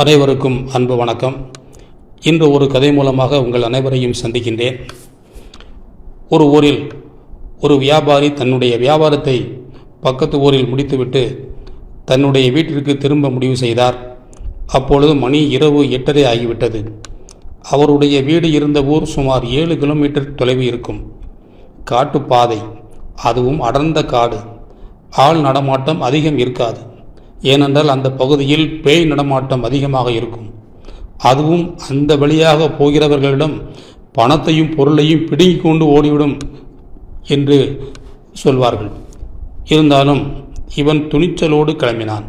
அனைவருக்கும் அன்பு வணக்கம். இன்று ஒரு கதை மூலமாக உங்கள் அனைவரையும் சந்திக்கின்றேன். ஒரு ஊரில் ஒரு வியாபாரி தன்னுடைய வியாபாரத்தை பக்கத்து ஊரில் முடித்துவிட்டு தன்னுடைய வீட்டிற்கு திரும்ப முடிவு செய்தார். அப்பொழுது மணி இரவு எட்டரை ஆகிவிட்டது. அவருடைய வீடு இருந்த ஊர் சுமார் ஏழு கிலோமீட்டர் தொலைவு இருக்கும். காட்டுப்பாதை அதுவும் அடர்ந்த காடு. ஆள் நடமாட்டம் அதிகம் இருக்காது. ஏனென்றால் அந்த பகுதியில் பேய் நடமாட்டம் அதிகமாக இருக்கும். அதுவும் அந்த வழியாக போகிறவர்களிடம் பணத்தையும் பொருளையும் பிடுங்கி கொண்டு ஓடிவிடும் என்று சொல்வார்கள். இருந்தாலும் இவன் துணிச்சலோடு கிளம்பினான்.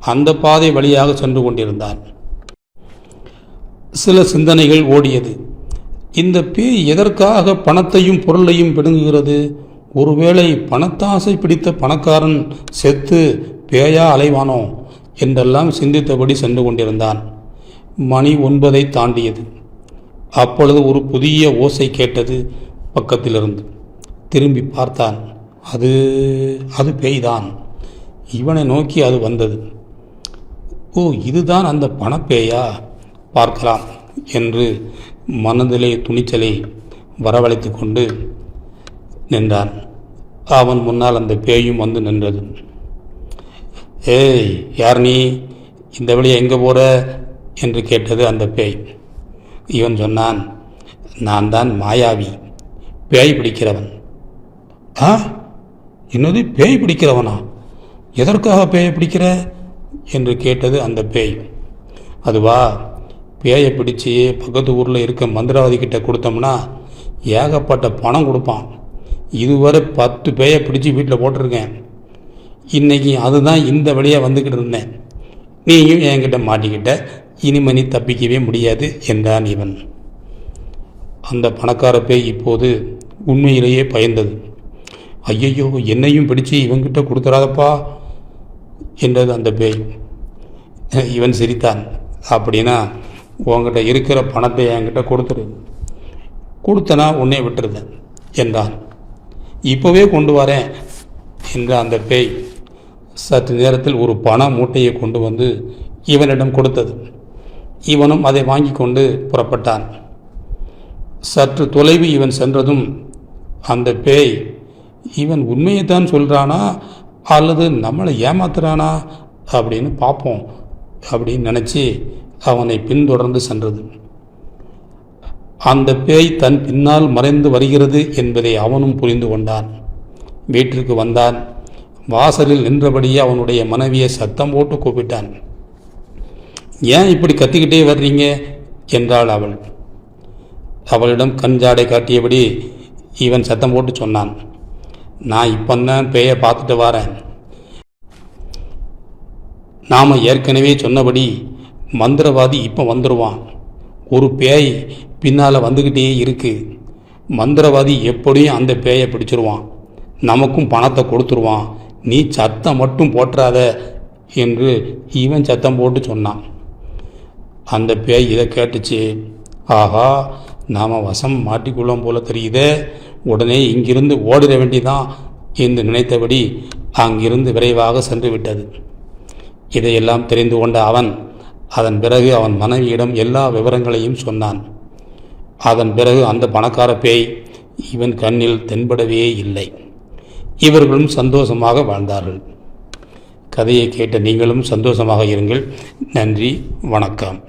அந்த பாதை வழியாக சென்று கொண்டிருந்தான். சில சிந்தனைகள் ஓடியது. இந்த பேய் எதற்காக பணத்தையும் பொருளையும் பிடுங்குகிறது? ஒருவேளை பணத்தாசை பிடித்த பணக்காரன் செத்து பேயா அலைவானோ? என்றெல்லாம் சிந்தித்தபடி சென்று கொண்டிருந்தான். மணி ஒன்பதை தாண்டியது. அப்பொழுது ஒரு புதிய ஓசை கேட்டது பக்கத்திலிருந்து. திரும்பி பார்த்தான். அது அது பேய்தான். இவனை நோக்கி அது வந்தது. ஓ இதுதான் அந்த பணப்பேயா? பார்க்கலாம் என்று மனதிலே துணிச்சலை வரவழைத்து கொண்டு நின்றான். அவன் முன்னால் அந்த பேயும் வந்து நின்றது. ஏய் யார் நீ? இந்த வழியை எங்கே போகிற என்று கேட்டது அந்த பேய். இவன் சொன்னான் நான் தான் மாயாவி பேய் பிடிக்கிறவன். ஆ? என்னது பேய் பிடிக்கிறவனா? எதற்காக பேயை பிடிக்கிற? என்று கேட்டது அந்த பேய். அதுவா பேயை பிடிச்சி பக்கத்து ஊரில் இருக்க மந்திரவாதி கிட்ட கொடுத்தோம்னா ஏகப்பட்ட பணம் கொடுப்பான். இதுவரை பத்து பேயை பிடிச்சி வீட்டில் போட்டிருக்கேன். இன்னைக்கு அதுதான் இந்த வழியாக வந்துக்கிட்டு இருந்தேன். நீயும் என்கிட்ட மாட்டிக்கிட்ட இனிமே நீ தப்பிக்கவே முடியாது என்றான் இவன். அந்த பணக்கார பேய் இப்போது உண்மையிலேயே பயந்தது. ஐயையோ என்னையும் பிடிச்சு இவன்கிட்ட கொடுத்துறாதப்பா என்றது அந்த பேய். இவன் சிரித்தான். அப்படின்னா உங்ககிட்ட இருக்கிற பணத்தை என்கிட்ட கொடுத்துரு கொடுத்தனா உன்னை விட்டுருந்தேன் என்றான். இப்போவே கொண்டு வரேன் என்ற அந்த பேய். சற்று நேரத்தில் ஒரு பண மூட்டையை கொண்டு வந்து இவனிடம் கொடுத்தது. இவனும் அதை வாங்கி கொண்டு புறப்பட்டான். சற்று தொலைவு இவன் சென்றதும் அந்த பேய் இவன் உண்மையைத்தான் சொல்கிறானா அல்லது நம்மளை ஏமாத்துறானா? அப்படின்னு பார்ப்போம் அப்படின்னு நினச்சி அவனை பின்தொடர்ந்து சென்றது. அந்த பேய் தன் பின்னால் மறைந்து வருகிறது என்பதை அவனும் புரிந்து கொண்டான். வீட்டிற்கு வந்தான். வாசலில் நின்றபடியே அவனுடைய மனைவியை சத்தம் போட்டு கூப்பிட்டான். ஏன் இப்படி கத்திக்கிட்டே வர்றீங்க? என்றாள் அவள். அவளிடம் கஞ்சாடை காட்டியபடி இவன் சத்தம் போட்டு சொன்னான். நான் இப்பந்தான் பேயை பார்த்துட்டு வரேன். நாம் ஏற்கனவே சொன்னபடி மந்திரவாதி இப்போ வந்துடுவான் ஒரு பேய் பின்னால் வந்துக்கிட்டே இருக்கு. மந்திரவாதி எப்படியும் அந்த பேயை பிடிச்சிருவான். நமக்கும் பணத்தை கொடுத்துருவான். நீ சத்தம் மட்டும் போட்டுறாத என்று இவன் சத்தம் போட்டு சொன்னான். அந்த பேய் இதை கேட்டுச்சு. ஆஹா நாம் வசம் மாட்டிக்குள்ளோம் போல தெரியுதே. உடனே இங்கிருந்து ஓடிட வேண்டிதான் என்று நினைத்தபடி அங்கிருந்து விரைவாக சென்று விட்டது. இதையெல்லாம் தெரிந்து கொண்ட அவன் அதன் பிறகு அவன் மனைவியிடம் எல்லா விவரங்களையும் சொன்னான். அதன் பிறகு அந்த பணக்கார பேய் இவன் கண்ணில் தென்படவே இல்லை. இவர்களும் சந்தோஷமாக வாழ்ந்தார்கள். கதையை கேட்ட நீங்களும் சந்தோஷமாக இருங்கள். நன்றி வணக்கம்.